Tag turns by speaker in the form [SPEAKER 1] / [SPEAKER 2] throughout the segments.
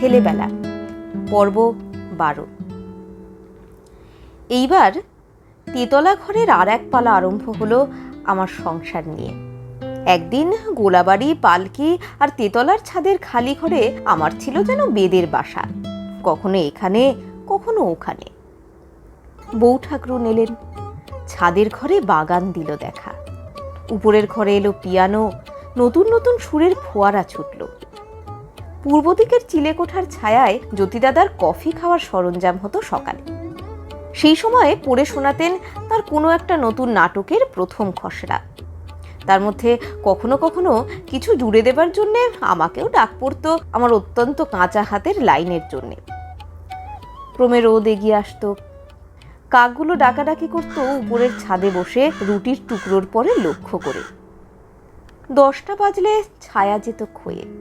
[SPEAKER 1] ছেলেবেলা। পর্ব বারো। এইবার তেতলা ঘরের আর এক পালা আরম্ভ হলো আমার সংসার নিয়ে। একদিন গোলাবাড়ি, পালকি আর তেতলার ছাদের খালি ঘরে আমার ছিল যেন বেদের বাসা। কখনো এখানে, কখনো ওখানে। বউ ঠাকুর এলেন ছাদের ঘরে বাগান দিল দেখা। উপরের ঘরে এলো পিয়ানো। নতুন নতুন সুরের ফোয়ারা ছুটল। পূর্ব দিকের চিলেকোঠার ছায়ায় জ্যোতিদাদার কফি খাওয়ার সরঞ্জাম হতো সকালে। সেই সময়ে পড়ে শোনাতেন তার কোনো একটা নতুন নাটকের প্রথম খসড়া। তার মধ্যে কখনো কখনো কিছু জুড়ে দেবার জন্যে আমাকেও ডাক পড়তো আমার অত্যন্ত কাঁচা হাতের লাইনের জন্যে। ক্রমে রোদ এগিয়ে আসতো। কাকগুলো ডাকাডাকি করতো উপরের ছাদে বসে রুটির টুকরোর পরে লক্ষ্য করে। দশটা বাজলে ছায়া যেত ক্ষয়ে।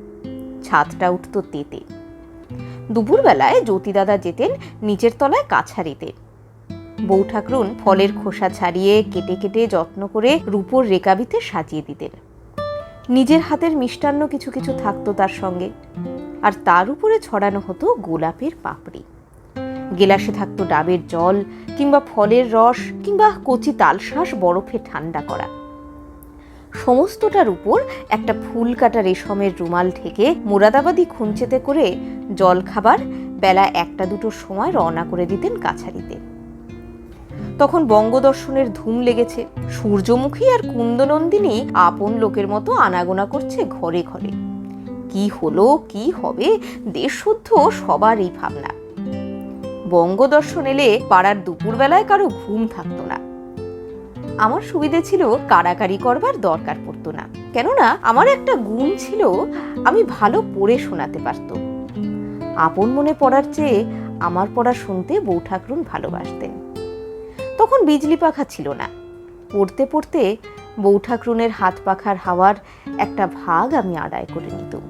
[SPEAKER 1] ছাদটা উঠত তেতে। দুপুরবেলায় জ্যোতিদাদা যেতেন নিচের তলায় কাছারিতে। বউ ঠাকরুন ফলের খোসা ছাড়িয়ে কেটে কেটে যত্ন করে রূপোর রেকাবিতে সাজিয়ে দিতেন। নিজের হাতের মিষ্টান্ন কিছু কিছু থাকতো তার সঙ্গে। আর তার উপরে ছড়ানো হতো গোলাপের পাপড়ি। গেলাসে থাকতো ডাবের জল কিংবা ফলের রস কিংবা কচি তালশাঁস বরফে ঠান্ডা করা। সমস্তটার উপর একটা ফুল কাটা রেশমের রুমাল ঢেকে মুরাদাবাদি খুঞ্চেতে করে জল খাবার বেলা একটা দুটোর সময় রওনা করে দিতেন কাছারিতে। তখন বঙ্গদর্শনের ধুম লেগেছে। সূর্যমুখী আর কুন্দনন্দিনী আপন লোকের মতো আনাগোনা করছে ঘরে ঘরে। কি হলো, কি হবে, দেশ শুদ্ধ সবার এই ভাবনা। বঙ্গদর্শন এলে পাড়ার দুপুরবেলায় কারও ঘুম থাকতো না। আমার সুবিধে ছিল কারাকারি করবার দরকার পড়তো না। কেননা আমার একটা গুণ ছিল, আমি ভালো পড়ে শোনাতে পারত। আপন মনে পড়ার চেয়ে আমার পড়া শুনতে বউ ঠাকরুন ভালোবাসতেন। তখন বিজলি পাখা ছিল না। পড়তে পড়তে বউ ঠাকরুনের হাত পাখার হাওয়ার একটা ভাগ আমি আদায় করে নিতাম